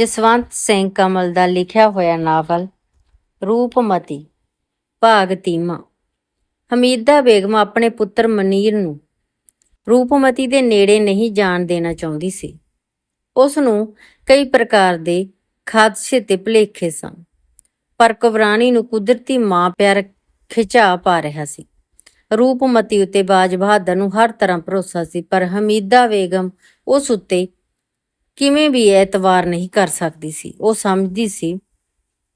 ਜਸਵੰਤ ਸਿੰਘ ਕਮਲ ਦਾ ਲਿਖਿਆ ਹੋਇਆ ਨਾਵਲ ਰੂਪਮਤੀ, ਭਾਗ ਤੀਮਾ। ਹਮੀਦਾ ਬੇਗਮ ਆਪਣੇ ਪੁੱਤਰ ਮਨੀਰ ਨੂੰ ਰੂਪਮਤੀ ਦੇ ਨੇੜੇ ਨਹੀਂ ਜਾਣ ਦੇਣਾ ਚਾਹੁੰਦੀ ਸੀ। ਉਸ ਨੂੰ ਕਈ ਪ੍ਰਕਾਰ ਦੇ ਖਾਦਸ਼ੇ ਤੇ ਭੁਲੇਖੇ ਸਨ, ਪਰ ਕੁਬਰਾਨੀ ਨੂੰ ਕੁਦਰਤੀ ਮਾਂ ਪਿਆਰ ਖਿਚਾ ਪਾ ਰਿਹਾ ਸੀ। ਰੂਪਮਤੀ ਉੱਤੇ ਬਾਜ ਬਹਾਦਰ ਨੂੰ ਹਰ ਤਰ੍ਹਾਂ ਭਰੋਸਾ ਸੀ, ਪਰ ਹਮੀਦਾ ਬੇਗਮ ਉਸ ਉੱਤੇ ਕਿਵੇਂ ਵੀ ਐਤਵਾਰ ਨਹੀਂ ਕਰ ਸਕਦੀ ਸੀ। ਉਹ ਸਮਝਦੀ ਸੀ,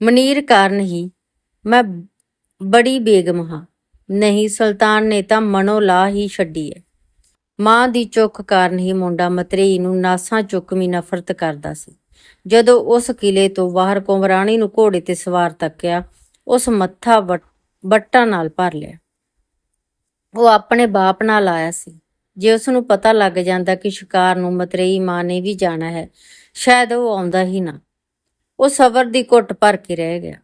ਮਨੀਰ ਕਾਰਨ ਹੀ ਮੈਂ ਬੜੀ ਬੇਗਮ ਹਾਂ। ਨਹੀਂ, ਸੁਲਤਾਨ ਨੇ ਤਾਂ ਮਨੋ ਲਾ ਹੀ ਛੱਡੀ ਹੈ ਮਾਂ ਦੀ ਚੁੱਕ ਕਾਰਨ ਹੀ ਮੁੰਡਾ ਮਤਰੇਈ ਨੂੰ ਨਾਸਾਂ ਚੁੱਕਵੀਂ ਨਫ਼ਰਤ ਕਰਦਾ ਸੀ। ਜਦੋਂ ਉਸ ਕਿਲੇ ਤੋਂ ਬਾਹਰ ਕੁਮਰਾਣੀ ਨੂੰ ਘੋੜੇ ਤੇ ਸਵਾਰ ਤੱਕਿਆ, ਉਸ ਮੱਥਾ ਵੱਟ- ਵੱਟਾਂ ਨਾਲ ਭਰ ਲਿਆ। ਉਹ ਆਪਣੇ ਬਾਪ ਨਾਲ ਆਇਆ ਸੀ। ਜੇ ਉਸ ਨੂੰ ਪਤਾ ਲੱਗ ਜਾਂਦਾ ਕਿ ਸ਼ਿਕਾਰ ਨੂੰ ਮਤਰੇਈ ਮਾਂ ਨੇ ਵੀ ਜਾਣਾ ਹੈ, ਸ਼ਾਇਦ ਉਹ ਆਉਂਦਾ ਹੀ ਨਾ। ਉਹ ਸਬਰ ਦੀ ਘੁੱਟ ਭਰ ਕੇ ਰਹਿ ਗਿਆ।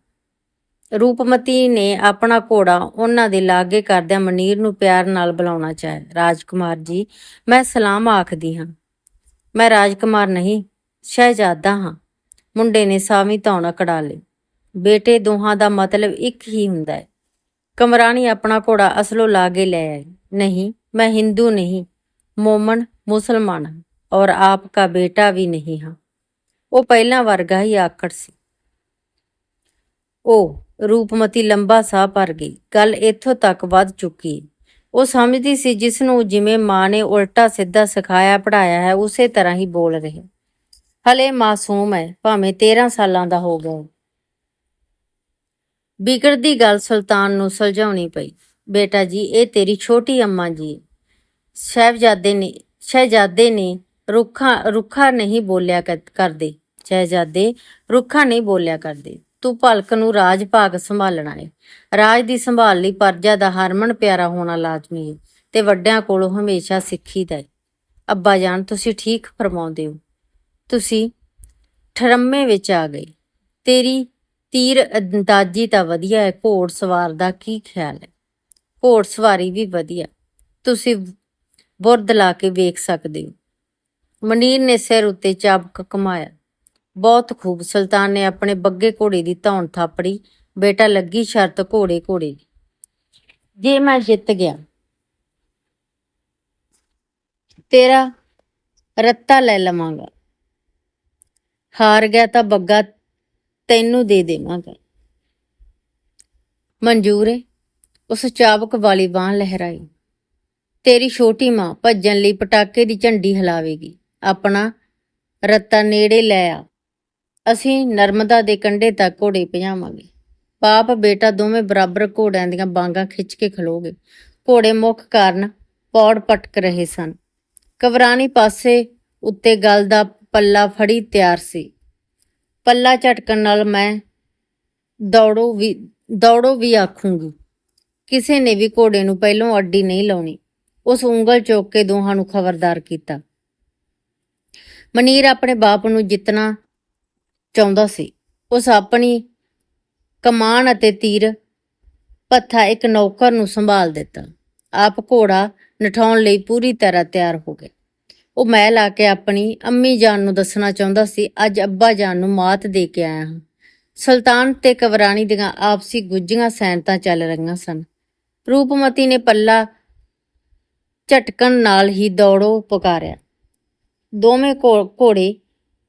ਰੂਪਮਤੀ ਨੇ ਆਪਣਾ ਘੋੜਾ ਉਹਨਾਂ ਦੇ ਲਾਗੇ ਕਰਦਿਆਂ ਮਨੀਰ ਨੂੰ ਪਿਆਰ ਨਾਲ ਬੁਲਾਉਣਾ ਚਾਹਿਆ। ਰਾਜਕੁਮਾਰ ਜੀ, ਮੈਂ ਸਲਾਮ ਆਖਦੀ ਹਾਂ। ਮੈਂ ਰਾਜਕੁਮਾਰ ਨਹੀਂ, ਸ਼ਹਿਜ਼ਾਦਾ ਹਾਂ। ਮੁੰਡੇ ਨੇ ਸਾਵੀਂ ਧੌਣਾ ਕੜਾ ਲਈ ਬੇਟੇ ਦੋਹਾਂ ਦਾ ਮਤਲਬ ਇੱਕ ਹੀ ਹੁੰਦਾ ਹੈ। ਕਮਰਾਣੀ ਆਪਣਾ ਘੋੜਾ ਅਸਲੋਂ ਲਾਗੇ ਲੈ ਆਈ। ਨਹੀਂ, ਮੈਂ ਹਿੰਦੂ ਨਹੀਂ, ਮੋਮਨ ਮੁਸਲਮਾਨ ਔਰ ਆਪ ਦਾ ਬੇਟਾ ਵੀ ਨਹੀਂ ਹਾਂ। ਉਹ ਪਹਿਲਾਂ ਵਰਗਾ ਹੀ ਆਕੜ ਸੀ। ਉਹ ਰੂਪਮਤੀ ਲੰਬਾ ਸਾਹ ਭਰ ਗਈ। ਗੱਲ ਇੱਥੋਂ ਤੱਕ ਵੱਧ ਚੁੱਕੀ। ਉਹ ਸਮਝਦੀ ਸੀ ਜਿਸ ਨੂੰ ਜਿਵੇਂ ਮਾਂ ਨੇ ਉਲਟਾ ਸਿੱਧਾ ਸਿਖਾਇਆ ਪੜਾਇਆ ਹੈ, ਉਸੇ ਤਰ੍ਹਾਂ ਹੀ ਬੋਲ ਰਿਹਾ। ਹਲੇ ਮਾਸੂਮ ਹੈ, ਭਾਵੇਂ 13 ਸਾਲਾਂ ਦਾ ਹੋ ਗਿਆ। ਵਿਗੜਦੀ ਗੱਲ ਸੁਲਤਾਨ ਨੂੰ ਸੁਲਝਾਉਣੀ ਪਈ। ਬੇਟਾ ਜੀ, ਇਹ ਤੇਰੀ ਛੋਟੀ ਅੰਮਾ ਜੀ। ਹੈ। ਸਾਹਿਬਜ਼ਾਦੇ ਨੇ, ਸ਼ਹਿਜ਼ਾਦੇ ਨੇ ਰੁੱਖਾ ਰੁੱਖਾ ਨਹੀਂ ਬੋਲਿਆ ਕਰ- ਕਰਦੇ। ਸ਼ਹਿਜ਼ਾਦੇ ਰੁੱਖਾ ਨਹੀਂ ਬੋਲਿਆ ਕਰਦੇ। ਤੂੰ ਭਲਕ ਨੂੰ ਰਾਜ ਭਾਗ ਸੰਭਾਲਣਾ ਏ ਰਾਜ ਦੀ ਸੰਭਾਲ ਲਈ ਪਰਜਾ ਦਾ ਹਰਮਨ ਪਿਆਰਾ ਹੋਣਾ ਲਾਜ਼ਮੀ ਹੈ ਤੇ ਵੱਡਿਆਂ ਕੋਲੋਂ ਹਮੇਸ਼ਾ ਸਿੱਖੀ ਦਾ ਏ। ਅੱਬਾ ਜਾਨ, ਤੁਸੀਂ ਠੀਕ ਫਰਮਾਉਂਦੇ ਹੋ। ਤੁਸੀਂ ਠਰਮੇ ਵਿੱਚ ਆ ਗਏ। ਤੇਰੀ ਤੀਰ ਅੰਦਾਜ਼ੀ ਤਾਂ ਵਧੀਆ ਹੈ, ਘੋੜ ਸਵਾਰ ਦਾ ਕੀ ਖਿਆਲ ਹੈ? ਘੋੜ ਸਵਾਰੀ ਵੀ ਵਧੀਆ। ਤੁਸੀਂ ਬੁਰਦ ਲਾ ਕੇ ਵੇਖ ਸਕਦੇ ਹੋ। ਮਨੀਰ ਨੇ ਸਿਰ ਉੱਤੇ ਚਾਬਕ ਕਮਾਇਆ ਬਹੁਤ ਖੂਬ, ਸੁਲਤਾਨ ਨੇ ਆਪਣੇ ਬੱਗੇ ਘੋੜੇ ਦੀ ਧੌਣ ਥਾਪੜੀ। ਬੇਟਾ ਲੱਗੀ ਸ਼ਰਤ ਘੋੜੇ ਘੋੜੇ ਦੀ। ਜੇ ਮੈਂ ਜਿੱਤ ਗਿਆ, ਤੇਰਾ ਰੱਤਾ ਲੈ ਲਵਾਂਗਾ। ਹਾਰ ਗਿਆ ਤਾਂ ਬੱਗਾ ਤੈਨੂੰ ਦੇ ਦੇਵਾਂਗਾ। ਮਨਜ਼ੂਰ ਹੈ ਉਸ ਚਾਬਕ ਵਾਲੀ ਬਾਹ ਲਹਿਰਾਈ। ਤੇਰੀ ਛੋਟੀ ਮਾਂ ਭੱਜਣ ਲਈ ਪਟਾਕੇ ਦੀ ਝੰਡੀ ਹਿਲਾਵੇਗੀ। ਆਪਣਾ ਰੱਤਾ ਨੇੜੇ ਲੈ ਆ। ਅਸੀਂ ਨਰਮਦਾ ਦੇ ਕੰਢੇ ਤੱਕ ਘੋੜੇ ਭਜਾਵਾਂਗੇ। ਪਾਪ ਬੇਟਾ ਦੋਵੇਂ ਬਰਾਬਰ ਘੋੜਿਆਂ ਦੀਆਂ ਬਾਂਗਾਂ ਖਿੱਚ ਕੇ ਖਲੋਗੇ। ਘੋੜੇ ਮੁੱਖ ਕਾਰਨ ਪੌੜ ਪਟਕ ਰਹੇ ਸਨ। ਕਵਰਾਨੀ ਪਾਸੇ ਉੱਤੇ ਗਲ ਦਾ ਪੱਲਾ ਫੜੀ ਤਿਆਰ ਸੀ। ਪੱਲਾ ਝਟਕਣ ਨਾਲ ਮੈਂ ਦੌੜੋ ਵੀ ਦੌੜੋ ਵੀ ਆਖੂੰਗੀ। ਕਿਸੇ ਨੇ ਵੀ ਘੋੜੇ ਨੂੰ ਪਹਿਲੋਂ ਅੱਡੀ ਨਹੀਂ ਲਾਉਣੀ। ਉਸ ਉਂਗਲ ਚੁੱਕ ਕੇ ਦੋਹਾਂ ਨੂੰ ਖਬਰਦਾਰ ਕੀਤਾ। ਮਨੀਰ ਆਪਣੇ ਬਾਪ ਨੂੰ ਜਿੱਤਣਾ ਚਾਹੁੰਦਾ ਸੀ। ਉਸ ਆਪਣੀ ਕਮਾਨ ਅਤੇ ਤੀਰ ਪੱਥਾ ਇੱਕ ਨੌਕਰ ਨੂੰ ਸੰਭਾਲ ਦਿੱਤਾ। ਆਪ ਘੋੜਾ ਨਠਾਉਣ ਲਈ ਪੂਰੀ ਤਰ੍ਹਾਂ ਤਿਆਰ ਹੋ ਗਿਆ। ਉਹ ਮੈਂ ਲਾ ਕੇ ਆਪਣੀ ਅੰਮੀ ਜਾਨ ਨੂੰ ਦੱਸਣਾ ਚਾਹੁੰਦਾ ਸੀ, ਅੱਜ ਅੱਬਾ ਜਾਨ ਨੂੰ ਮਾਤ ਦੇ ਕੇ ਆਇਆ ਹਾਂ। ਸੁਲਤਾਨ ਤੇ ਕਵਰਾਣੀ ਦੀਆਂ ਆਪਸੀ ਗੁੱਜੀਆਂ ਸੈਨਤਾਂ ਚੱਲ ਰਹੀਆਂ ਸਨ। ਰੂਪਮਤੀ ਨੇ ਪੱਲਾ ਝਟਕਣ ਨਾਲ ਹੀ ਦੌੜੋ ਪੁਕਾਰਿਆ। ਦੋਵੇਂ ਘੋ- ਘੋੜੇ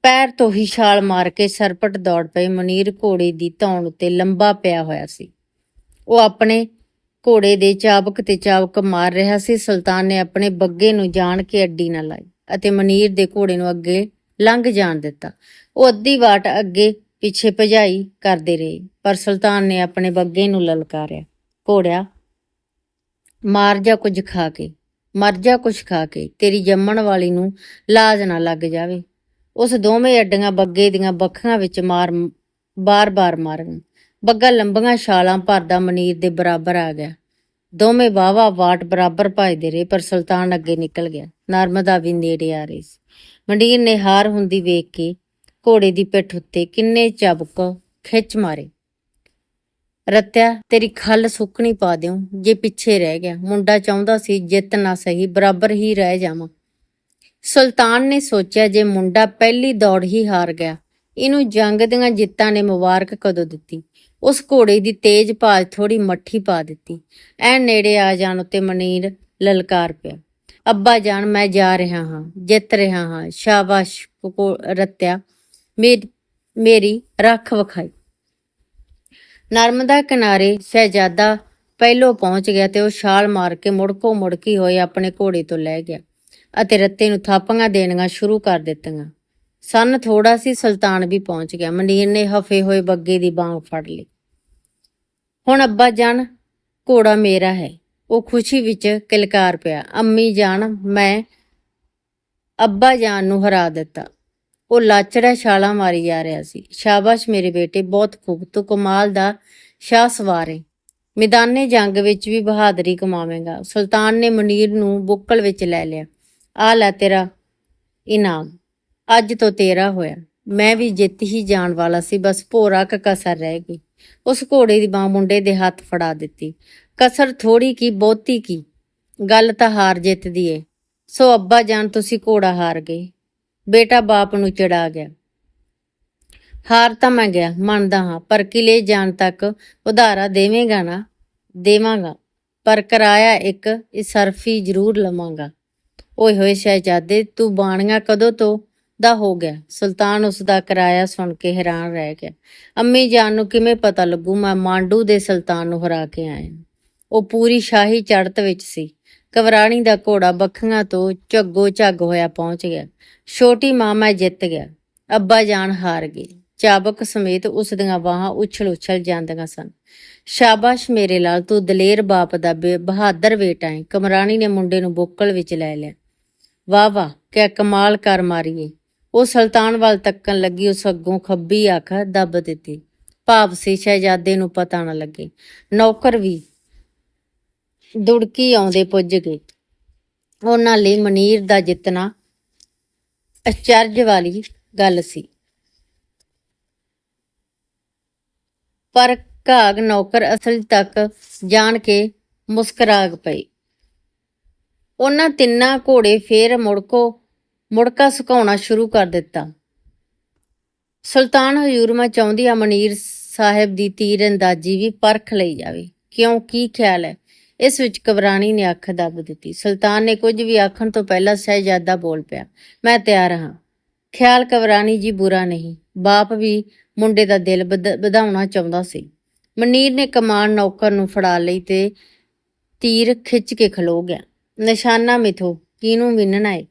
ਪੈਰ ਤੋਂ ਹੀ ਛਾਲ ਮਾਰ ਕੇ ਸਰਪਟ ਦੌੜ ਪਏ। ਮਨੀਰ ਘੋੜੇ ਦੀ ਧੌਣ ਉੱਤੇ ਲੰਬਾ ਪਿਆ ਹੋਇਆ ਸੀ। ਉਹ ਆਪਣੇ ਘੋੜੇ ਦੇ ਚਾਬਕ ਤੇ ਚਾਬਕ ਮਾਰ ਰਿਹਾ ਸੀ। ਸੁਲਤਾਨ ਨੇ ਆਪਣੇ ਬੱਗੇ ਨੂੰ ਜਾਣ ਕੇ ਅੱਡੀ ਨਾ ਲਾਈ। ਅਤੇ ਮਨੀਰ ਦੇ ਘੋੜੇ ਨੂੰ ਅੱਗੇ ਲੰਘ ਜਾਣ ਦਿੱਤਾ। ਉਹ ਅੱਧੀ ਵਾਟ ਅੱਗੇ ਪਿੱਛੇ ਭਜਾਈ ਕਰਦੇ ਰਹੇ, ਪਰ ਸੁਲਤਾਨ ਨੇ ਆਪਣੇ ਬੱਗੇ ਨੂੰ ਲਲਕਾਰਿਆ। ਘੋੜਿਆ, ਮਾਰ ਜਾ ਕੁਝ ਖਾ ਕੇ, ਮਰ ਜਾ ਕੁਝ ਖਾ ਕੇ, ਤੇਰੀ ਜੰਮਣ ਵਾਲੀ ਨੂੰ ਲਾਜ ਨਾ ਲੱਗ ਜਾਵੇ। ਉਸ ਦੋਵੇਂ ਅੱਡੀਆਂ ਬੱਗੇ ਦੀਆਂ ਬੱਖਾਂ ਵਿੱਚ ਮਾਰ, ਬਾਰ-ਬਾਰ ਮਾਰਨ। ਬੱਗਾ ਲੰਬੀਆਂ ਛਾਲਾਂ ਭਰਦਾ ਮਨੀਰ ਦੇ ਬਰਾਬਰ ਆ ਗਿਆ। ਦੋਵੇਂ ਵਾਵਾ ਵਾਟ ਬਰਾਬਰ ਭਜਦੇ ਰਹੇ, ਪਰ ਸੁਲਤਾਨ ਅੱਗੇ ਨਿਕਲ ਗਿਆ। ਨਰਮਦਾ ਵੀ ਨੇੜੇ ਆ ਰਹੀ ਸੀ। ਮਨੀਰ ਨੇ ਹਾਰ ਹੁੰਦੀ ਵੇਖ ਕੇ ਘੋੜੇ ਦੀ ਪਿੱਠ ਉੱਤੇ ਕਿੰਨੇ ਚਬਕ ਖਿੱਚ ਮਾਰੇ। ਰਤਿਆ, ਤੇਰੀ ਖੱਲ ਸੁੱਕਣੀ ਪਾ ਦਿਓ ਜੇ ਪਿੱਛੇ ਰਹਿ ਗਿਆ। ਮੁੰਡਾ ਚਾਹੁੰਦਾ ਸੀ ਜਿੱਤ ਨਾ ਸਹੀ, ਬਰਾਬਰ ਹੀ ਰਹਿ ਜਾਵਾਂ। ਸੁਲਤਾਨ ਨੇ ਸੋਚਿਆ ਜੇ ਮੁੰਡਾ ਪਹਿਲੀ ਦੌੜ ਹੀ ਹਾਰ ਗਿਆ, ਇਹਨੂੰ ਜੰਗ ਦੀਆਂ ਜਿੱਤਾਂ ਨੇ ਮੁਬਾਰਕ ਕਦੋਂ ਦਿੱਤੀ। ਉਸ ਘੋੜੇ ਦੀ ਤੇਜ਼ ਭਾਜ ਥੋੜੀ ਮੱਠੀ ਪਾ ਦਿੱਤੀ। ਐ ਨੇੜੇ ਆ ਜਾਣ ਉੱਤੇ ਮਨੀਰ ਲਲਕਾਰ ਪਿਆ। ਅੱਬਾ ਜਾਨ, ਮੈਂ ਜਾ ਰਿਹਾ ਹਾਂ, ਜਿੱਤ ਰਿਹਾ ਹਾਂ। ਸ਼ਾਬਾਸ਼ ਕੋ ਰਤਿਆ। ਮੇਰੀ ਮੇਰੀ ਰੱਖ ਵਿਖਾਈ। ਨਰਮਦਾ ਕਿਨਾਰੇ ਸਹਿਜਾਦਾ ਪਹਿਲੋਂ ਪਹੁੰਚ ਗਿਆ ਤੇ ਉਹ ਛਾਲ ਮਾਰ ਕੇ ਮੁੜਕੋ ਮੁੜਕੀ ਹੋਏ ਆਪਣੇ ਘੋੜੇ ਤੋਂ ਲੈ ਗਿਆ ਅਤੇ ਰੱਤੇ ਨੂੰ ਥਾਪੀਆਂ ਦੇਣੀਆਂ ਸ਼ੁਰੂ ਕਰ ਦਿੱਤੀਆਂ। ਸੰਨ ਥੋੜਾ ਸੀ, ਸੁਲਤਾਨ ਵੀ ਪਹੁੰਚ ਗਿਆ। ਮਨੀਰ ਨੇ ਹਫੇ ਹੋਏ ਬੱਗੇ ਦੀ ਬਾਂਹ ਫੜ ਲਈ। ਹੁਣ ਅੱਬਾ ਜਾਨ, ਘੋੜਾ ਮੇਰਾ ਹੈ। ਉਹ ਖੁਸ਼ੀ ਵਿੱਚ ਕਿਲਕਾਰ ਪਿਆ। ਅੰਮੀ ਜਾਨ, ਮੈਂ ਅੱਬਾ ਜਾਨ ਨੂੰ ਹਰਾ ਦਿੱਤਾ। ਉਹ ਲਾਚੜਾ ਛਾਲਾਂ ਮਾਰੀ ਜਾ ਰਿਹਾ ਸੀ। ਸ਼ਾਬਾਸ਼ ਮੇਰੇ ਬੇਟੇ, ਬਹੁਤ ਖੂਬ। ਤੂੰ ਕਮਾਲ ਦਾ ਸ਼ਾਹ ਸਵਾਰੇ ਮੈਦਾਨੇ ਜੰਗ ਵਿੱਚ ਵੀ ਬਹਾਦਰੀ ਕਮਾਵੇਂਗਾ। ਸੁਲਤਾਨ ਨੇ ਮਨੀਰ ਨੂੰ ਬੁੱਕਲ ਵਿੱਚ ਲੈ ਲਿਆ। ਆ ਲੈ ਤੇਰਾ ਇਨਾਮ। ਅੱਜ ਤੋਂ ਤੇਰਾ ਹੋਇਆ। ਮੈਂ ਵੀ ਜਿੱਤ ਹੀ ਜਾਣ ਵਾਲਾ ਸੀ, ਬਸ ਭੋਰਾ ਕ ਕਸਰ ਰਹਿ ਗਈ। ਉਸ ਘੋੜੇ ਦੀ ਬਾਹ ਮੁੰਡੇ ਦੇ ਹੱਥ ਫੜਾ ਦਿੱਤੀ। ਕਸਰ ਥੋੜੀ ਕੀ, ਬਹੁਤੀ ਕੀ? ਗੱਲ ਤਾਂ ਹਾਰ ਜਿੱਤ ਦੀ ਏ। ਸੋ ਅੱਬਾ ਜਾਨ, ਤੁਸੀਂ ਘੋੜਾ ਹਾਰ ਗਏ। ਬੇਟਾ ਬਾਪ ਨੂੰ ਚੜਾ ਗਿਆ। ਹਾਰ ਤਾਂ ਮੈਂ ਗਿਆ, ਮੰਨਦਾ ਹਾਂ, ਪਰ ਕਿਲੇ ਜਾਣ ਤੱਕ ਉਧਾਰਾ ਦੇਵੇਂਗਾ ਨਾ? ਦੇਵਾਂਗਾ। ਪਰ ਕਿਰਾਇਆ ਇੱਕ ਇਸਰਫੀ ਜ਼ਰੂਰ ਲਵਾਂਗਾ। ਓਏ ਹੋਏ, ਸ਼ਹਿਜ਼ਾਦੇ, ਤੂੰ ਬਾਣੀਆਂ ਕਦੋਂ ਤੋਂ ਦਾ ਹੋ ਗਿਆ। ਸੁਲਤਾਨ ਉਸ ਦਾ ਕਿਰਾਇਆ ਸੁਣ ਕੇ ਹੈਰਾਨ ਰਹਿ ਗਿਆ। ਅੰਮੀ ਜਾਨ ਨੂੰ ਕਿਵੇਂ ਪਤਾ ਲੱਗੂ? ਮੈਂ ਮਾਂਡੂ ਦੇ ਸੁਲਤਾਨ ਨੂੰ ਹਰਾ ਕੇ ਆਇਆ। ਉਹ ਪੂਰੀ ਸ਼ਾਹੀ ਚੜਤ ਵਿੱਚ ਸੀ। ਕਵਰਾਣੀ ਦਾ ਘੋੜਾ ਬੱਖੀਆਂ ਤੋਂ ਝੱਗੋ ਝੱਗ ਹੋਇਆ ਪਹੁੰਚ ਗਿਆ। ਛੋਟੀ ਮਾਂ ਮੈਂ ਜਿੱਤ ਗਿਆ। ਅੱਬਾ ਜਾਨ ਹਾਰ ਗਏ ਚਾਬਕ ਸਮੇਤ ਉਸ ਦੀਆਂ ਬਾਹਾਂ ਉਛਲ ਉਛਲ ਜਾਂਦੀਆਂ ਸਨ। ਸ਼ਾਬਾਸ਼ ਮੇਰੇ ਲਾਲ, ਤੂੰ ਦਲੇਰ ਬਾਪ ਦਾ ਬੇ- ਬਹਾਦਰ ਬੇਟਾ ਹੈ। ਕਮਰਾਣੀ ਨੇ ਮੁੰਡੇ ਨੂੰ ਬੋਕਲ ਵਿੱਚ ਲੈ ਲਿਆ। ਵਾਹ ਵਾਹ ਕਿਆ ਕਮਾਲ ਕਰ ਮਾਰੀਏ। ਉਹ ਸੁਲਤਾਨ ਵੱਲ ਤੱਕਣ ਲੱਗੀ, ਉਸ ਅੱਗੋਂ ਖੱਬੀ ਅੱਖ ਦੱਬ ਦਿੱਤੀ। ਭਾਵ ਸੀ ਸ਼ਹਿਜ਼ਾਦੇ ਨੂੰ ਪਤਾ ਨਾ ਲੱਗੇ। ਨੌਕਰ ਵੀ ਦੁੜਕੀ ਆਉਂਦੇ ਪੁੱਜ ਗਏ। ਉਹਨਾਂ ਲਈ ਮਨੀਰ ਦਾ ਜਿੱਤਣਾ ਅਚਰਜ ਵਾਲੀ ਗੱਲ ਸੀ। ਪਰ ਘਾਗ ਨੌਕਰ ਅਸਲ ਤੱਕ ਜਾਣ ਕੇ ਮੁਸਕਰਾਗ ਪਈ ਉਹਨਾਂ ਤਿੰਨਾਂ ਘੋੜੇ ਫੇਰ ਮੁੜਕੋ ਮੁੜਕਾ ਸੁਕਾਉਣਾ ਸ਼ੁਰੂ ਕਰ ਦਿੱਤਾ। ਸੁਲਤਾਨ ਹਜੂਰ, ਮੈਂ ਚਾਹੁੰਦੀ ਆ ਮਨੀਰ ਸਾਹਿਬ ਦੀ ਤੀਰ ਅੰਦਾਜ਼ੀ ਵੀ ਪਰਖ ਲਈ ਜਾਵੇ। ਕਿਉਂ? ਕੀ ਖਿਆਲ ਹੈ? ਇਸ ਵਿੱਚ ਕਬਰਾਣੀ ਨੇ ਅੱਖ ਦੱਬ ਦਿੱਤੀ। ਸੁਲਤਾਨ ਨੇ ਕੁਝ ਵੀ ਆਖਣ ਤੋਂ ਪਹਿਲਾਂ ਸਹਿਜਾਦਾ ਬੋਲ ਪਿਆ, ਮੈਂ ਤਿਆਰ ਹਾਂ। ਖਿਆਲ ਕਬਰਾਣੀ ਜੀ ਬੁਰਾ ਨਹੀਂ। ਬਾਪ ਵੀ ਮੁੰਡੇ ਦਾ ਦਿਲ ਵਧ- ਵਧਾਉਣਾ ਚਾਹੁੰਦਾ ਸੀ। ਮਨੀਰ ਨੇ ਕਮਾਨ ਨੌਕਰ ਨੂੰ ਫੜਾ ਲਈ ਤੇ ਤੀਰ ਖਿੱਚ ਕੇ ਖਲੋ ਗਿਆ। ਨਿਸ਼ਾਨਾ ਮਿਥੋ, ਕਿਹਨੂੰ ਵਿੰਨਣਾ ਏ?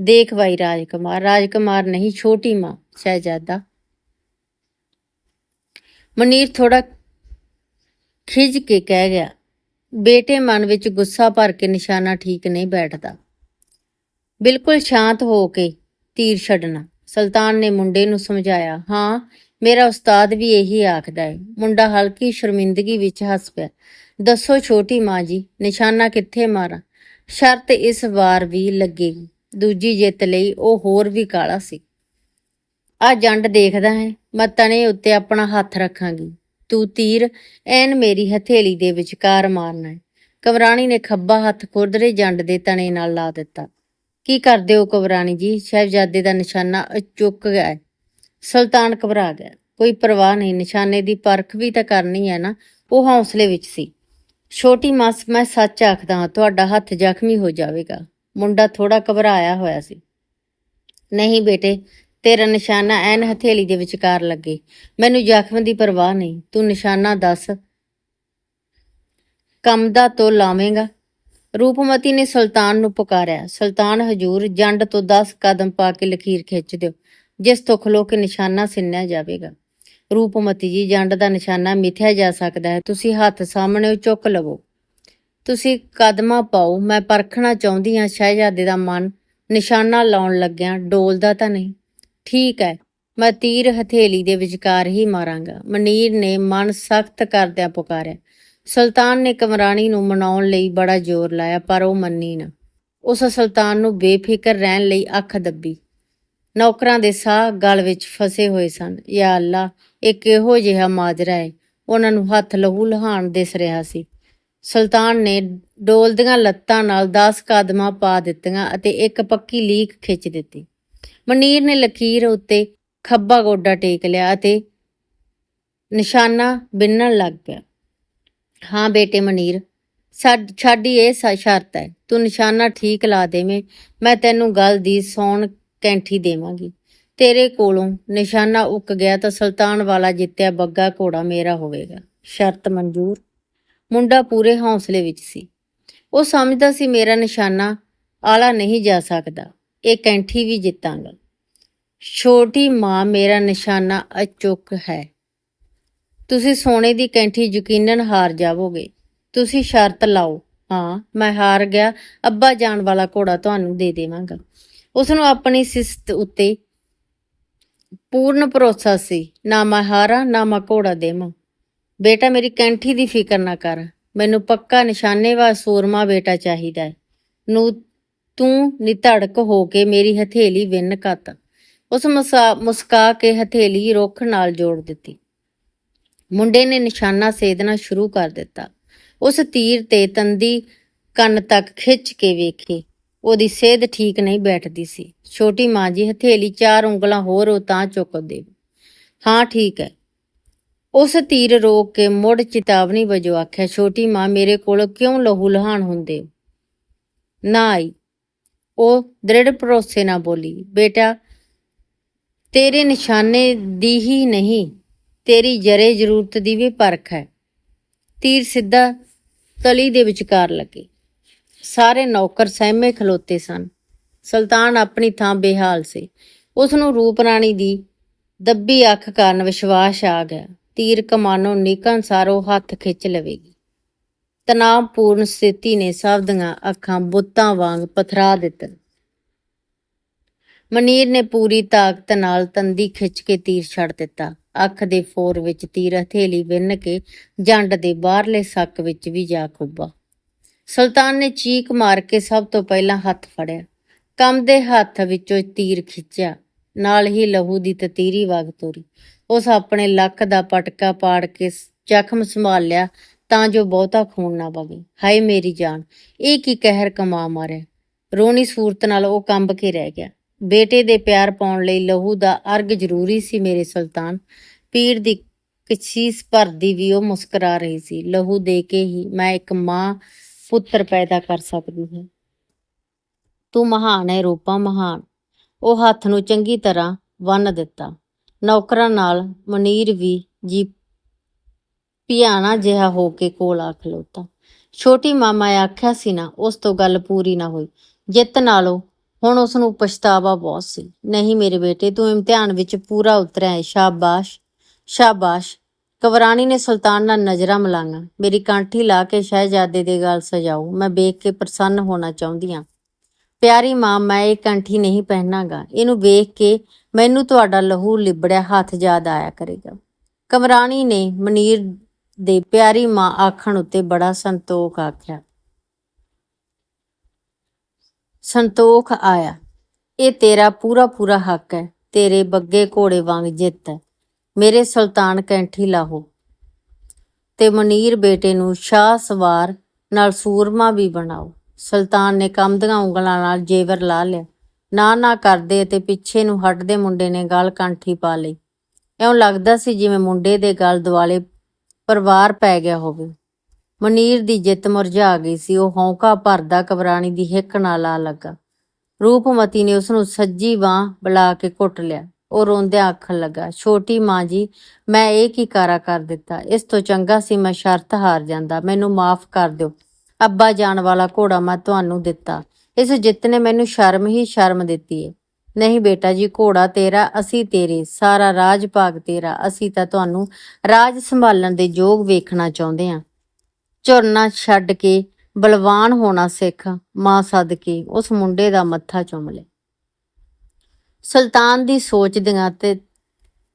ਦੇਖ ਭਾਈ ਰਾਜਕੁਮਾਰ ਰਾਜਕੁਮਾਰ ਨਹੀਂ, ਛੋਟੀ ਮਾਂ, ਸ਼ਹਿਜ਼ਾਦਾ। ਮਨੀਰ ਥੋੜਾ ਖਿਜ ਕੇ ਕਹਿ ਗਿਆ, ਬੇਟੇ ਮਨ ਵਿੱਚ ਗੁੱਸਾ ਭਰ ਕੇ ਨਿਸ਼ਾਨਾ ਠੀਕ ਨਹੀਂ ਬੈਠਦਾ। ਬਿਲਕੁਲ ਸ਼ਾਂਤ ਹੋ ਕੇ ਤੀਰ ਛੱਡਣਾ। ਸੁਲਤਾਨ ਨੇ ਮੁੰਡੇ ਨੂੰ ਸਮਝਾਇਆ, ਹਾਂ, ਮੇਰਾ ਉਸਤਾਦ ਵੀ ਇਹੀ ਆਖਦਾ ਹੈ ਮੁੰਡਾ ਹਲਕੀ ਸ਼ਰਮਿੰਦਗੀ ਵਿੱਚ ਹੱਸ ਪਿਆ। ਦੱਸੋ ਛੋਟੀ ਮਾਂ ਜੀ, ਨਿਸ਼ਾਨਾ ਕਿੱਥੇ ਮਾਰਾਂ? ਸ਼ਰਤ ਇਸ ਵਾਰ ਵੀ ਲੱਗੇਗੀ। ਦੂਜੀ ਜਿੱਤ ਲਈ ਉਹ ਹੋਰ ਵੀ ਕਾਲਾ ਸੀ। ਆ ਜੰਡ ਦੇਖਦਾ ਹੈ, ਮੈਂ ਤਣੇ ਉੱਤੇ ਆਪਣਾ ਹੱਥ ਰੱਖਾਂਗੀ। ਤੂੰ ਤੀਰ, ਐਨ ਮੇਰੀ ਹਥੇਲੀ ਦੇ ਵਿਚਕਾਰ ਮਾਰਨਾ ਹੈ। ਕਵਰਾਣੀ ਨੇ ਖੱਬਾ ਹੱਥ ਖੁਰਦਰੇ ਜੰਡ ਦੇ ਤਣੇ ਨਾਲ ਲਾ ਦਿੱਤਾ। ਕੀ ਕਰਦੇ ਹੋ ਕਵਰਾਣੀ ਜੀ? ਸ਼ਹਿਬਜ਼ਾਦੇ ਦਾ ਨਿਸ਼ਾਨਾ ਚੁੱਕ ਗਿਆ ਹੈ। ਸੁਲਤਾਨ ਘਬਰਾ ਗਿਆ। ਕੋਈ ਪਰਵਾਹ ਨਹੀਂ, ਨਿਸ਼ਾਨੇ ਦੀ ਪਰਖ ਵੀ ਤਾਂ ਕਰਨੀ ਹੈ ਨਾ, ਉਹ ਹੌਸਲੇ ਵਿੱਚ ਸੀ। ਛੋਟੀ ਮਾਸ, ਮੈਂ ਸੱਚ ਆਖਦਾ ਹਾਂ, ਤੁਹਾਡਾ ਹੱਥ ਜ਼ਖਮੀ ਹੋ ਜਾਵੇਗਾ। ਮੁੰਡਾ ਥੋੜਾ ਘਬਰਾਇਆ ਹੋਇਆ ਸੀ। ਨਹੀਂ ਬੇਟੇ, ਤੇਰਾ ਨਿਸ਼ਾਨਾ ਐਨ ਹਥੇਲੀ ਦੇ ਵਿਚਕਾਰ ਲੱਗੇ। ਮੈਨੂੰ ਜ਼ਖਮ ਦੀ ਪਰਵਾਹ ਨਹੀਂ। ਤੂੰ ਨਿਸ਼ਾਨਾ ਦੱਸ। ਕੰਮ ਦਾ ਤੋਂ ਲਾਵੇਂਗਾ? ਰੂਪਮਤੀ ਨੇ ਸੁਲਤਾਨ ਨੂੰ ਪੁਕਾਰਿਆ। ਸੁਲਤਾਨ ਹਜੂਰ, ਜੰਡ ਤੋਂ 10 ਕਦਮ ਪਾ ਕੇ ਲਕੀਰ ਖਿੱਚ ਦਿਓ, ਜਿਸ ਤੋਂ ਖਲੋ ਕੇ ਨਿਸ਼ਾਨਾ ਸਿੰਨਿਆ ਜਾਵੇਗਾ। ਰੂਪਮਤੀ ਜੀ, ਜੰਡ ਦਾ ਨਿਸ਼ਾਨਾ ਮਿਥਿਆ ਜਾ ਸਕਦਾ ਹੈ। ਤੁਸੀਂ ਹੱਥ ਸਾਹਮਣੇ ਚੁੱਕ ਲਵੋ। ਤੁਸੀਂ ਕਦਮਾਂ ਪਾਓ। ਮੈਂ ਪਰਖਣਾ ਚਾਹੁੰਦੀ ਹਾਂ ਸ਼ਹਿਜ਼ਾਦੇ ਦਾ ਮਨ। ਨਿਸ਼ਾਨਾ ਲਾਉਣ ਲੱਗਿਆ ਡੋਲਦਾ ਤਾਂ ਨਹੀਂ। ਠੀਕ ਹੈ, ਮੈਂ ਤੀਰ ਹਥੇਲੀ ਦੇ ਵਿਚਕਾਰ ਹੀ ਮਾਰਾਂਗਾ। ਮਨੀਰ ਨੇ ਮਨ ਸਖਤ ਕਰਦਿਆਂ ਪੁਕਾਰਿਆ। ਸੁਲਤਾਨ ਨੇ ਕਮਰਾਣੀ ਨੂੰ ਮਨਾਉਣ ਲਈ ਬੜਾ ਜ਼ੋਰ ਲਾਇਆ, ਪਰ ਉਹ ਮੰਨੀ ਨਾ। ਉਸ ਸੁਲਤਾਨ ਨੂੰ ਬੇਫਿਕਰ ਰਹਿਣ ਲਈ ਅੱਖ ਦੱਬੀ। ਨੌਕਰਾਂ ਦੇ ਸਾਹ ਗਲ ਵਿੱਚ ਫਸੇ ਹੋਏ ਸਨ। ਯਾ ਅੱਲਾ, ਇਹ ਕਿਹੋ ਜਿਹਾ ਮਾਜਰਾ ਹੈ? ਉਹਨਾਂ ਨੂੰ ਹੱਥ ਲਹੂ ਲਹਾਨ ਦਿਸ ਰਿਹਾ ਸੀ। ਸੁਲਤਾਨ ਨੇ ਡੋਲਦੀਆਂ ਲੱਤਾਂ ਨਾਲ 10 ਕਦਮਾਂ ਪਾ ਦਿੱਤੀਆਂ ਅਤੇ ਇੱਕ ਪੱਕੀ ਲੀਕ ਖਿੱਚ ਦਿੱਤੀ। ਮਨੀਰ ਨੇ ਲਕੀਰ ਉੱਤੇ ਖੱਬਾ ਗੋਡਾ ਟੇਕ ਲਿਆ ਅਤੇ ਨਿਸ਼ਾਨਾ ਬਿੰਨਣ ਲੱਗ ਪਿਆ। ਹਾਂ ਬੇਟੇ ਮਨੀਰ ਸਾਡੀ ਇਹ ਸ਼ਰਤ ਹੈ। ਤੂੰ ਨਿਸ਼ਾਨਾ ਠੀਕ ਲਾ ਦੇਵੇਂ, ਮੈਂ ਤੈਨੂੰ ਗੱਲ ਦੀ ਸੌਣ ਕੈਂਠੀ ਦੇਵਾਂਗੀ। ਤੇਰੇ ਕੋਲੋਂ ਨਿਸ਼ਾਨਾ ਉੱਕ ਗਿਆ ਤਾਂ ਸੁਲਤਾਨ ਵਾਲਾ ਜਿੱਤਿਆ ਬੱਗਾ ਘੋੜਾ ਮੇਰਾ ਹੋਵੇਗਾ। ਸ਼ਰਤ ਮਨਜ਼ੂਰ ਮੁੰਡਾ ਪੂਰੇ ਹੌਸਲੇ ਵਿੱਚ ਸੀ। ਉਹ ਸਮਝਦਾ ਸੀ ਮੇਰਾ ਨਿਸ਼ਾਨਾ ਆਲਾ ਨਹੀਂ ਜਾ ਸਕਦਾ, ਇਹ ਕੈਂਠੀ ਵੀ ਜਿੱਤਾਂਗਾ। ਛੋਟੀ ਮਾਂ, ਮੇਰਾ ਨਿਸ਼ਾਨਾ ਅਚੁੱਕ ਹੈ। ਤੁਸੀਂ ਸੋਨੇ ਦੀ ਕੈਂਠੀ ਯਕੀਨਨ ਹਾਰ ਜਾਵੋਗੇ। ਤੁਸੀਂ ਸ਼ਰਤ ਲਾਓ। ਹਾਂ, ਮੈਂ ਹਾਰ ਗਿਆ। ਅੱਬਾ ਜਾਣ ਵਾਲਾ ਘੋੜਾ ਤੁਹਾਨੂੰ ਦੇ ਦੇਵਾਂਗਾ। ਉਸ ਨੂੰ ਆਪਣੀ ਸਿਸਤ ਉੱਤੇ ਪੂਰਨ ਭਰੋਸਾ ਸੀ, ਨਾ ਮੈਂ ਹਾਰਾਂ, ਨਾ ਮੈਂ ਘੋੜਾ ਦੇਵਾਂ। ਬੇਟਾ, ਮੇਰੀ ਕੈਂਠੀ ਦੀ ਫਿਕਰ ਨਾ ਕਰ। ਮੈਨੂੰ ਪੱਕਾ ਨਿਸ਼ਾਨੇਵਾ ਸੂਰਮਾ ਬੇਟਾ ਚਾਹੀਦਾ ਹੈ। ਨੂੰ ਤੂੰ ਨਿਧੜਕ ਹੋ ਕੇ ਮੇਰੀ ਹਥੇਲੀ ਵਿੰਨ ਕੱਤ। ਉਸ ਮੁਸਾ- ਮੁਸਕਾ ਕੇ ਹਥੇਲੀ ਰੁੱਖ ਨਾਲ ਜੋੜ ਦਿੱਤੀ। ਮੁੰਡੇ ਨੇ ਨਿਸ਼ਾਨਾ ਸੇਧਣਾ ਸ਼ੁਰੂ ਕਰ ਦਿੱਤਾ। ਉਸ ਤੀਰ ਤੇ ਤੰਦੀ ਕੰਨ ਤੱਕ ਖਿੱਚ ਕੇ ਵੇਖੀ। ਉਹਦੀ ਸੇਧ ਠੀਕ ਨਹੀਂ ਬੈਠਦੀ ਸੀ। ਛੋਟੀ ਮਾਂ ਜੀ ਹਥੇਲੀ ਚਾਰ ਉਂਗਲਾਂ ਹੋਰ ਉਹ ਤਾਂ ਚੁੱਕ ਦੇ। ਹਾਂ, ਠੀਕ ਹੈ। ਉਸ ਤੀਰ ਰੋਕ ਕੇ ਮੁੜ ਚੇਤਾਵਨੀ ਵਜੋਂ ਆਖਿਆ, ਛੋਟੀ ਮਾਂ, ਮੇਰੇ ਕੋਲ ਕਿਉਂ ਲਹੂ ਲਹਾਨ ਹੁੰਦੇ? ਨਾ ਆਈ। ਉਹ ਦ੍ਰਿੜ ਭਰੋਸੇ ਨਾਲ ਬੋਲੀ, ਬੇਟਾ, ਤੇਰੇ ਨਿਸ਼ਾਨੇ ਦੀ ਹੀ ਨਹੀਂ, ਤੇਰੀ ਜਰੇ ਜ਼ਰੂਰਤ ਦੀ ਵੀ ਪਰਖ ਹੈ। ਤੀਰ ਸਿੱਧਾ ਤਲੀ ਦੇ ਵਿਚਕਾਰ ਲੱਗੇ। ਸਾਰੇ ਨੌਕਰ ਸਹਿਮੇ ਖਲੋਤੇ ਸਨ। ਸੁਲਤਾਨ ਆਪਣੀ ਥਾਂ ਬੇਹਾਲ ਸੀ। ਉਸ ਨੂੰ ਰੂਪ ਰਾਣੀ ਦੀ ਦੱਬੀ ਅੱਖ ਕਾਰਨ ਵਿਸ਼ਵਾਸ ਆ ਗਿਆ। ਤੀਰ ਕਮਾਨੋਂ ਨਿਕਨ ਸਾਰੋ ਹੱਥ ਖਿੱਚ ਲਵੇਗੀ। ਤਣਾਅਪੂਰਨ ਸਥਿਤੀ ਨੇ ਸਭ ਦੀਆਂ ਅੱਖਾਂ ਬੁੱਤਾਂ ਵਾਂਗ ਪਥਰਾ ਦਿੱਤੀਆਂ। ਮਨੀਰ ਨੇ ਪੂਰੀ ਤਾਕਤ ਨਾਲ ਤੰਦੀ ਖਿੱਚ ਕੇ ਤੀਰ ਛੱਡ ਦਿੱਤਾ। ਅੱਖ ਦੇ ਫੋਰ ਵਿੱਚ ਤੀਰ ਹਥੇਲੀ ਵਿੰਨ ਕੇ ਜੰਡ ਦੇ ਬਾਹਰਲੇ ਸੱਕ ਵਿੱਚ ਵੀ ਜਾ ਖੁੱਬਾ। ਸੁਲਤਾਨ ਨੇ ਚੀਕ ਮਾਰ ਕੇ ਸਭ ਤੋਂ ਪਹਿਲਾਂ ਹੱਥ ਫੜਿਆ। ਕੰਮ ਦੇ ਹੱਥ ਵਿੱਚੋਂ ਤੀਰ ਖਿੱਚਿਆ। ਨਾਲ ਹੀ ਲਹੂ ਦੀ ਤਤੀਰੀ ਵਗ ਤੋਰੀ। ਉਸ ਆਪਣੇ ਲੱਕ ਦਾ ਪਟਕਾ ਪਾੜ ਕੇ ਜ਼ਖਮ ਸੰਭਾਲ ਲਿਆ ਤਾਂ ਜੋ ਬਹੁਤਾ ਖੂਨ ਨਾ ਵਗੇ ਹਾਏ ਮੇਰੀ ਜਾਨ, ਇਹ ਕੀ ਕਹਿਰ ਕਮਾ ਮਾਰਿਆ। ਰੋਣੀ ਸੂਰਤ ਨਾਲ ਉਹ ਕੰਬ ਕੇ ਰਹਿ ਗਿਆ। ਬੇਟੇ ਦੇ ਪਿਆਰ ਪਾਉਣ ਲਈ ਲਹੂ ਦਾ ਅਰਗ ਜ਼ਰੂਰੀ ਸੀ ਮੇਰੇ ਸੁਲਤਾਨ। ਪੀੜ ਦੀ ਕਚੀਸ ਭਰਦੀ ਵੀ ਉਹ ਮੁਸਕਰਾ ਰਹੀ ਸੀ। ਲਹੂ ਦੇ ਕੇ ਹੀ ਮੈਂ ਇੱਕ ਮਾਂ ਪੁੱਤਰ ਪੈਦਾ ਕਰ ਸਕਦੀ ਹਾਂ। ਤੂੰ ਮਹਾਨ ਹੈ, ਰੂਪਾ ਮਹਾਨ। ਉਹ ਹੱਥ ਨੂੰ ਚੰਗੀ ਤਰ੍ਹਾਂ ਬੰਨ ਦਿੱਤਾ। ਨੌਕਰਾਂ ਨਾਲ ਮਨੀਰ ਵੀ ਜੀ ਪਿਆਣਾ ਜਿਹਾ ਹੋ ਕੇ ਕੋਲ ਆ ਖਲੋਤਾ। ਛੋਟੀ ਮਾਮਾ ਆਖਿਆ ਸੀ ਨਾ, ਉਸ ਤੋਂ ਗੱਲ ਪੂਰੀ ਨਾ ਹੋਈ। ਜਿੱਤ ਨਾਲੋਂ ਹੁਣ ਉਸ ਨੂੰ ਪਛਤਾਵਾ ਬਹੁਤ ਸੀ। ਨਹੀਂ ਮੇਰੇ ਬੇਟੇ, ਤੂੰ ਇਮਤਿਹਾਨ ਵਿੱਚ ਪੂਰਾ ਉਤਰਿਆ ਹੈ ਸ਼ਾਬਾਸ਼ ਸ਼ਾਬਾਸ਼। ਕਵਰਾਣੀ ਨੇ ਸੁਲਤਾਨ ਨਾਲ ਨਜ਼ਰਾਂ ਮਿਲਾਈਆਂ। ਮੇਰੀ ਕਾਂਠੀ ਲਾ ਕੇ ਸ਼ਹਿਜ਼ਾਦੇ ਦੇ ਗਲ ਸਜਾਓ। ਮੈਂ ਵੇਖ ਕੇ ਪ੍ਰਸੰਨ ਹੋਣਾ ਚਾਹੁੰਦੀ ਹਾਂ ਪਿਆਰੀ ਮਾਂ, ਮੈਂ ਇਹ ਕੰਠੀ ਨਹੀਂ ਪਹਿਨਾਂਗਾ। ਇਹਨੂੰ ਵੇਖ ਕੇ ਮੈਨੂੰ ਤੁਹਾਡਾ ਲਹੂ ਲਿਬੜਿਆ ਹੱਥ ਯਾਦ ਆਇਆ ਕਰੇਗਾ। ਕਮਰਾਣੀ ਨੇ ਮਨੀਰ ਦੇ ਪਿਆਰੀ ਮਾਂ ਆਖਣ ਉੱਤੇ ਬੜਾ ਸੰਤੋਖ ਆਖਿਆ। ਸੰਤੋਖ ਆਇਆ। ਇਹ ਤੇਰਾ ਪੂਰਾ ਪੂਰਾ ਹੱਕ ਹੈ। ਤੇਰੇ ਬੱਗੇ ਘੋੜੇ ਵਾਂਗ ਜਿੱਤ। ਹੈ ਮੇਰੇ ਸੁਲਤਾਨ ਕੈਂਠੀ ਲਾਹੋ। ਤੇ ਮਨੀਰ ਬੇਟੇ ਨੂੰ ਸ਼ਾਹ ਸਵਾਰ ਨਾਲ ਸੂਰਮਾ ਵੀ ਬਣਾਓ। ਸੁਲਤਾਨ ਨੇ ਕੰਮਦੀਆਂ ਉਂਗਲਾਂ ਨਾਲ ਜੇਵਰ ਲਾ ਲਿਆ। ਨਾ ਨਾ ਕਰਦੇ ਤੇ ਪਿੱਛੇ ਨੂੰ ਹਟਦੇ ਮੁੰਡੇ ਨੇ ਗਲ ਕੰਠੀ ਪਾ ਲਈ। ਇਉਂ ਲੱਗਦਾ ਸੀ ਜਿਵੇਂ ਮੁੰਡੇ ਦੇ ਗਲ ਦੁਆਲੇ ਪਰਿਵਾਰ ਪੈ ਗਿਆ ਹੋਵੇ। ਮਨੀਰ ਦੀ ਜਿੱਤ ਮੁਰਝਾ ਗਈ ਸੀ। ਉਹ ਹੌਂਕਾ ਭਰਦਾ ਕਬਰਾਣੀ ਦੀ ਹਿੱਕ ਨਾਲ ਆ ਲੱਗਾ। ਰੂਪਮਤੀ ਨੇ ਉਸ ਨੂੰ ਸੱਜੀ ਬਾਹ ਬੁਲਾ ਕੇ ਘੁੱਟ ਲਿਆ। ਉਹ ਰੋਂਦਿਆਂ ਆਖਣ ਲੱਗਾ, ਛੋਟੀ ਮਾਂ ਜੀ, ਮੈਂ ਇਹ ਕੀ ਕਾਰਾ ਕਰ ਦਿੱਤਾ? ਇਸ ਤੋਂ ਚੰਗਾ ਸੀ ਮੈਂ ਸ਼ਰਤ ਹਾਰ ਜਾਂਦਾ। ਮੈਨੂੰ ਮਾਫ ਕਰ ਦਿਓ। ਅੱਬਾ ਜਾਣ ਵਾਲਾ ਘੋੜਾ ਮੈਂ ਤੁਹਾਨੂੰ ਦਿੱਤਾ। ਇਸ ਜਿੱਤ ਨੇ ਮੈਨੂੰ ਸ਼ਰਮ ਹੀ ਸ਼ਰਮ ਦਿੱਤੀ ਏ। ਨਹੀਂ ਬੇਟਾ ਜੀ, ਘੋੜਾ ਤੇਰਾ, ਅਸੀਂ ਤੇਰੇ। ਸਾਰਾ ਰਾਜ ਭਾਗ ਤੇਰਾ। ਅਸੀਂ ਤਾਂ ਤੁਹਾਨੂੰ ਰਾਜ ਸੰਭਾਲਣ ਦੇ ਯੋਗ ਵੇਖਣਾ ਚਾਹੁੰਦੇ ਹਾਂ ਝੁਰਨਾ ਛੱਡ ਕੇ ਬਲਵਾਨ ਹੋਣਾ ਸਿੱਖ, ਮਾਂ ਸਦਕੇ ਉਸ ਮੁੰਡੇ ਦਾ ਮੱਥਾ ਚੁੰਮ ਲਿਆ ਸੁਲਤਾਨ ਦੀ ਸੋਚ ਦੀਆਂ ਤੇ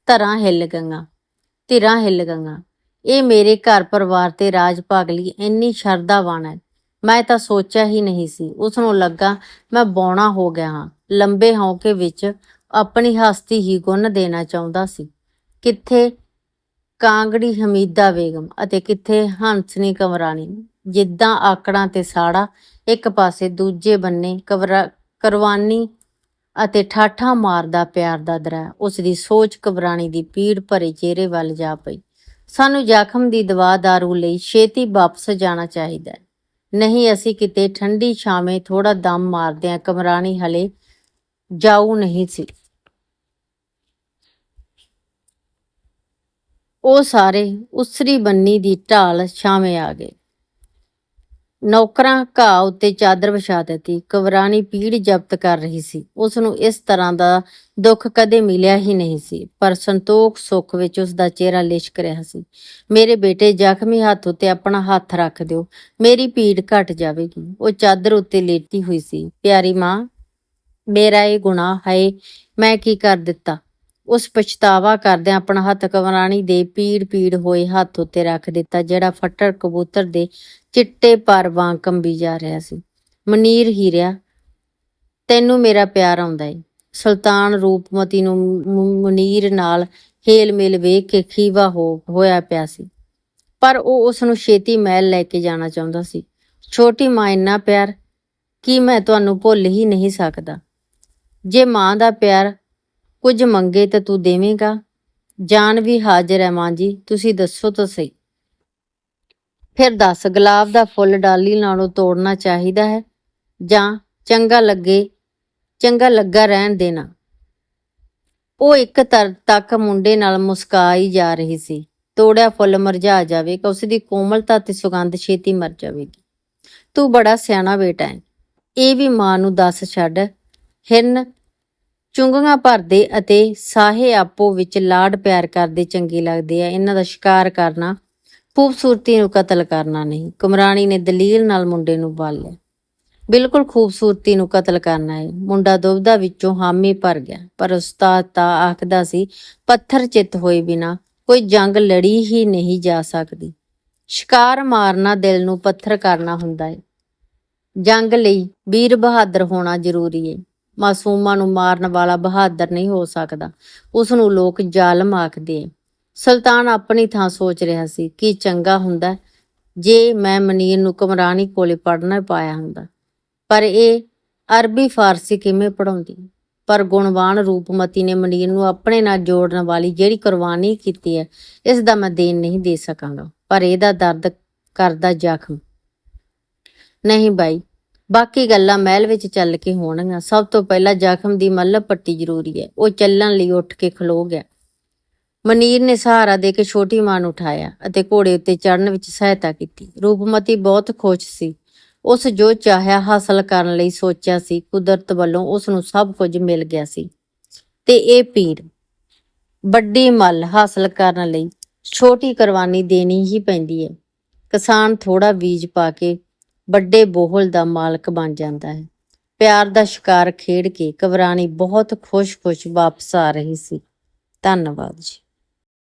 ਧਰਾਂ ਹਿੱਲ ਗਈਆਂ, ਧਿਰਾਂ ਹਿੱਲ ਗਈਆਂ। ਇਹ ਮੇਰੇ ਘਰ ਪਰਿਵਾਰ ਤੇ ਰਾਜ ਭਾਗ ਲਈ ਇੰਨੀ ਸ਼ਰਧਾਵਾਨ ਹੈ। ਮੈਂ ਤਾਂ ਸੋਚਿਆ ਹੀ ਨਹੀਂ ਸੀ। ਉਸ ਨੂੰ ਲੱਗਾ ਮੈਂ ਬੌਣਾ ਹੋ ਗਿਆ ਹਾਂ। ਲੰਬੇ ਹੌਕੇ ਵਿੱਚ ਆਪਣੀ ਹਸਤੀ ਹੀ ਗੁੰਨ ਦੇਣਾ ਚਾਹੁੰਦਾ ਸੀ। ਕਿੱਥੇ ਕਾਂਗੜੀ, ਹਮੀਦਾ ਬੇਗਮ ਅਤੇ ਕਿੱਥੇ ਹੰਸਨੀ ਕਮਰਾਣੀ ਜਿੱਦਾਂ ਆਕੜਾਂ ਤੇ ਸਾੜਾ ਇੱਕ ਪਾਸੇ ਦੂਜੇ ਬੰਨੇ ਕਵਰਾ, ਕਰਵਾਨੀ ਅਤੇ ਠਾਠਾ ਮਾਰਦਾ ਪਿਆਰ ਦਾ ਦਰਾ ਉਸ ਦੀ ਸੋਚ ਘਬਰਾਣੀ ਦੀ ਪੀੜ ਭਰੇ ਚਿਹਰੇ ਵੱਲ ਜਾ ਪਈ। ਸਾਨੂੰ ਜ਼ਖਮ ਦੀ ਦਵਾ ਦਾਰੂ ਲਈ ਛੇਤੀ ਵਾਪਸ ਜਾਣਾ ਚਾਹੀਦਾ ਹੈ। ਨਹੀਂ, ਅਸੀਂ ਕਿਤੇ ਠੰਡੀ ਛਾਵੇਂ ਥੋੜਾ ਦਮ ਮਾਰਦਿਆਂ ਆ ਕਮਰਾਣੀ ਹਲੇ ਜਾਊ ਨਹੀਂ ਸੀ। ਉਹ ਸਾਰੇ ਉਸਰੀ ਬੰਨੀ ਦੀ ਢਾਲ ਛਾਵੇਂ ਆ ਗਏ। ਨੌਕਰਾਂ ਘਾਹ ਉੱਤੇ ਚਾਦਰ ਵਿਛਾ ਦਿੱਤੀ। ਕਵਰਾਣੀ ਪੀੜ ਜ਼ਬਤ ਕਰ ਰਹੀ ਸੀ। ਉਸ ਨੂੰ ਇਸ ਤਰ੍ਹਾਂ ਦਾ ਦੁੱਖ ਕਦੇ ਮਿਲਿਆ ਹੀ ਨਹੀਂ ਸੀ, ਪਰ ਸੰਤੋਖ ਸੁੱਖ ਵਿੱਚ ਉਸ ਦਾ ਚਿਹਰਾ ਲਿਸ਼ਕ ਰਿਹਾ ਸੀ। ਮੇਰੇ ਬੇਟੇ, ਜ਼ਖਮੀ ਹੱਥ ਉੱਤੇ ਆਪਣਾ ਹੱਥ ਰੱਖ ਦਿਓ। ਮੇਰੀ ਪੀੜ ਘਟ ਜਾਵੇਗੀ। ਉਹ ਚਾਦਰ ਉੱਤੇ ਲੇਟੀ ਹੋਈ ਸੀ। ਪਿਆਰੀ ਮਾਂ, ਮੇਰਾ ਇਹ ਗੁਨਾਹ ਹੈ ਮੈਂ ਕੀ ਕਰ ਦਿੱਤਾ? ਉਸ ਪਛਤਾਵਾ ਕਰਦਿਆਂ ਆਪਣਾ ਹੱਥ ਕਵਰਾਣੀ ਦੇ ਪੀੜ ਪੀੜ ਹੋਏ ਹੱਥ ਉੱਤੇ ਰੱਖ ਦਿੱਤਾ, ਜਿਹੜਾ ਫੱਟੜ ਕਬੂਤਰ ਦੇ ਚਿੱਟੇ ਪਰ ਵਾਂਗ ਕੰਬੀ ਜਾ ਰਿਹਾ ਸੀ। ਮਨੀਰ ਹੀਰਿਆ, ਤੈਨੂੰ ਮੇਰਾ ਪਿਆਰ ਆਉਂਦਾ ਏ। ਸੁਲਤਾਨ ਰੂਪਮਤੀ ਨੂੰ ਮੁ- ਮੁਨੀਰ ਨਾਲ ਹੇਲ ਮੇਲ ਵੇਖ ਕੇ ਖੀਵਾ ਹੋ, ਹੋਇਆ ਪਿਆ ਸੀ। ਪਰ ਉਹ ਉਸ ਨੂੰ ਛੇਤੀ ਮਹਿਲ ਲੈ ਕੇ ਜਾਣਾ ਚਾਹੁੰਦਾ ਸੀ। ਛੋਟੀ ਮਾਂ ਇੰਨਾ ਪਿਆਰ, ਕਿ ਮੈਂ ਤੁਹਾਨੂੰ ਭੁੱਲ ਹੀ ਨਹੀਂ ਸਕਦਾ? ਜੇ ਮਾਂ ਦਾ ਪਿਆਰ ਕੁਝ ਮੰਗੇ ਤਾਂ ਤੂੰ ਦੇਵੇਂਗਾ? ਜਾਨ ਵੀ ਹਾਜ਼ਰ ਹੈ ਮਾਂ ਜੀ, ਤੁਸੀਂ ਦੱਸੋ ਤਾਂ ਸਹੀ। ਫਿਰ ਦੱਸ, ਗੁਲਾਬ ਦਾ ਫੁੱਲ ਡਾਲੀ ਨਾਲੋਂ ਤੋੜਨਾ ਚਾਹੀਦਾ ਹੈ ਜਾਂ ਚੰਗਾ ਲੱਗੇ, ਚੰਗਾ ਲੱਗਾ ਰਹਿਣ ਦੇਣਾ? ਉਹ ਇੱਕ ਤਰ ਤੱਕ ਮੁੰਡੇ ਨਾਲ ਮੁਸਕਾਈ ਜਾ ਰਹੀ ਸੀ। ਤੋੜਿਆ ਫੁੱਲ ਮਰਝਾ ਜਾਵੇਗਾ ਉਸ ਦੀ ਕੋਮਲਤਾ ਤੇ ਸੁਗੰਧ ਛੇਤੀ ਮਰ ਜਾਵੇਗੀ। ਤੂੰ ਬੜਾ ਸਿਆਣਾ ਬੇਟਾ ਹੈ। ਇਹ ਵੀ ਮਾਂ ਨੂੰ ਦੱਸ ਛੱਡ। ਹਿਰਨ ਚੁੰਗੀਆਂ ਭਰਦੇ ਅਤੇ ਸਾਹੇ ਆਪੋ ਵਿੱਚ ਲਾਡ ਪਿਆਰ ਕਰਦੇ ਚੰਗੇ ਲੱਗਦੇ ਆ। ਇਹਨਾਂ ਦਾ ਸ਼ਿਕਾਰ ਕਰਨਾ ਖੂਬਸੂਰਤੀ ਨੂੰ ਕਤਲ ਕਰਨਾ ਨਹੀਂ। ਕੁਮਰਾਣੀ ਨੇ ਦਲੀਲ ਨਾਲ ਮੁੰਡੇ ਨੂੰ ਬਾਲਿਆ। ਬਿਲਕੁਲ ਖੂਬਸੂਰਤੀ ਨੂੰ ਕਤਲ ਕਰਨਾ ਹੈ ਮੁੰਡਾ ਦੁਬਦਾ ਵਿੱਚੋਂ ਹਾਮੀ ਭਰ ਗਿਆ। ਪਰ ਉਸਤਾਦ ਤਾਂ ਆਖਦਾ ਸੀ, ਪੱਥਰ ਚਿੱਤ ਹੋਏ ਬਿਨਾ ਕੋਈ ਜੰਗ ਲੜੀ ਹੀ ਨਹੀਂ ਜਾ ਸਕਦੀ। ਸ਼ਿਕਾਰ ਮਾਰਨਾ ਦਿਲ ਨੂੰ ਪੱਥਰ ਕਰਨਾ ਹੁੰਦਾ ਹੈ ਜੰਗ ਲਈ ਵੀਰ ਬਹਾਦਰ ਹੋਣਾ ਜ਼ਰੂਰੀ ਹੈ ਮਾਸੂਮਾਂ ਨੂੰ ਮਾਰਨ ਵਾਲਾ ਬਹਾਦਰ ਨਹੀਂ ਹੋ ਸਕਦਾ। ਉਸ ਨੂੰ ਲੋਕ ਜ਼ਾਲਮ ਆਖਦੇ ਆ ਸੁਲਤਾਨ ਆਪਣੀ ਥਾਂ ਸੋਚ ਰਿਹਾ ਸੀ ਕਿ ਚੰਗਾ ਹੁੰਦਾ ਜੇ ਮੈਂ ਮਨੀਰ ਨੂੰ ਕਮਰਾਨੀ ਕੋਲੇ ਪੜਨਾ ਪਾਇਆ ਹੁੰਦਾ। ਪਰ ਇਹ ਅਰਬੀ ਫਾਰਸੀ ਕਿਵੇਂ ਪੜਾਉਂਦੀ ਪਰ ਗੁਣਵਾਨ ਰੂਪਮਤੀ ਨੇ ਮਨੀਰ ਨੂੰ ਆਪਣੇ ਨਾਲ ਜੋੜਨ ਵਾਲੀ ਜਿਹੜੀ ਕੁਰਬਾਨੀ ਕੀਤੀ ਹੈ, ਇਸ ਦਾ ਮੈਂ ਦੇਣ ਨਹੀਂ ਦੇ ਸਕਾਂਗਾ। ਪਰ ਇਹਦਾ ਦਰਦ ਕਰਦਾ ਜ਼ਖਮ। ਨਹੀਂ ਬਾਈ, ਬਾਕੀ ਗੱਲਾਂ ਮਹਿਲ ਵਿੱਚ ਚੱਲ ਕੇ ਹੋਣਗੀਆਂ। ਸਭ ਤੋਂ ਪਹਿਲਾਂ ਜ਼ਖਮ ਦੀ ਮੱਲਬ ਪੱਟੀ ਜ਼ਰੂਰੀ ਹੈ। ਉਹ ਚੱਲਣ ਲਈ ਉੱਠ ਕੇ ਖਲੋ ਗਿਆ। ਮਨੀਰ ਨੇ ਸਹਾਰਾ ਦੇ ਕੇ ਛੋਟੀ ਮਾਂ ਨੂੰ ਉਠਾਇਆ ਅਤੇ ਘੋੜੇ ਉੱਤੇ ਚੜ੍ਹਨ ਵਿੱਚ ਸਹਾਇਤਾ ਕੀਤੀ। ਰੂਪਮਤੀ ਬਹੁਤ ਖੁਸ਼ ਸੀ। ਉਸ ਜੋ ਚਾਹਿਆ ਹਾਸਲ ਕਰਨ ਲਈ ਸੋਚਿਆ ਸੀ, ਕੁਦਰਤ ਵੱਲੋਂ ਉਸ ਨੂੰ ਸਭ ਕੁਝ ਮਿਲ ਗਿਆ ਸੀ। ਤੇ ਇਹ ਪੀੜ ਵੱਡੀ ਮੱਲ ਹਾਸਲ ਕਰਨ ਲਈ ਛੋਟੀ ਕੁਰਬਾਨੀ ਦੇਣੀ ਹੀ ਪੈਂਦੀ ਹੈ। ਕਿਸਾਨ ਥੋੜਾ ਬੀਜ ਪਾ ਕੇ ਵੱਡੇ ਬੋਹਲ ਦਾ ਮਾਲਕ ਬਣ ਜਾਂਦਾ ਹੈ। ਪਿਆਰ ਦਾ ਸ਼ਿਕਾਰ ਖੇਡ ਕੇ ਕਵਰਾਣੀ ਬਹੁਤ ਖੁਸ਼-ਖੁਸ਼ ਵਾਪਸ ਆ ਰਹੀ ਸੀ। ਧੰਨਵਾਦ ਜੀ।